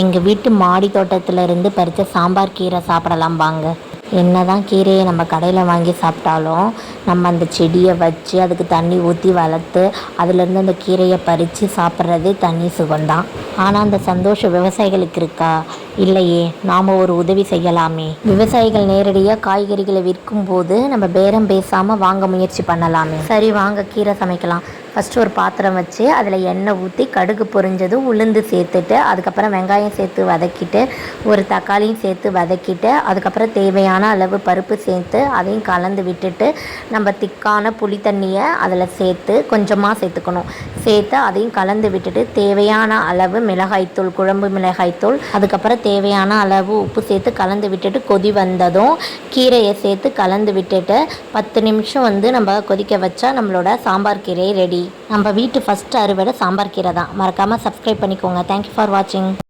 எங்கள் வீட்டு மாடி தோட்டத்துல இருந்து பறித்த சாம்பார் கீரை சாப்பிடலாம் வாங்க. என்னதான் கீரையை நம்ம கடையில் வாங்கி சாப்பிட்டாலும் நம்ம அந்த செடியை வச்சு அதுக்கு தண்ணி ஊற்றி வளர்த்து அதுலேருந்து அந்த கீரையை பறித்து சாப்பிட்றது தண்ணி சுகம்தான். ஆனால் அந்த சந்தோஷம் விவசாயிகளுக்கு இருக்கா? இல்லையே நாம் ஒரு உதவி செய்யலாமே. விவசாயிகள் நேரடியாக காய்கறிகளை விற்கும் போது நம்ம பேரம் பேசாமல் வாங்க முயற்சி பண்ணலாமே. சரி வாங்க கீரை சமைக்கலாம். ஃபஸ்ட்டு ஒரு பாத்திரம் வச்சு அதில் எண்ணெய் ஊற்றி கடுகு பொரிஞ்சதும் உளுந்து சேர்த்துட்டு அதுக்கப்புறம் வெங்காயம் சேர்த்து வதக்கிட்டு ஒரு தக்காளியும் சேர்த்து வதக்கிட்டு அதுக்கப்புறம் தேவையான அளவு பருப்பு சேர்த்து அதையும் கலந்து விட்டுட்டு நம்ம திக்கான புளி தண்ணியை அதில் சேர்த்து கொஞ்சமாக சேர்த்துக்கணும். சேர்த்து அதையும் கலந்து விட்டுட்டு தேவையான அளவு மிளகாய்த்தூள் குழம்பு மிளகாய்த்தூள் அதுக்கப்புறம் தேவையான அளவு உப்பு சேர்த்து கலந்து விட்டுட்டு கொதி வந்ததும் கீரையை சேர்த்து கலந்து விட்டுட்டு பத்து நிமிஷம் வந்து நம்ம கொதிக்க வச்சா நம்மளோட சாம்பார் கீரை ரெடி நம்ம வீட்டு ஃபஸ்ட் அறுவடை சாம்பார் கீரை தான் மறக்காமல் சப்ஸ்கிரைப் பண்ணிக்கோங்க தேங்க்யூ ஃபார் வாட்சிங்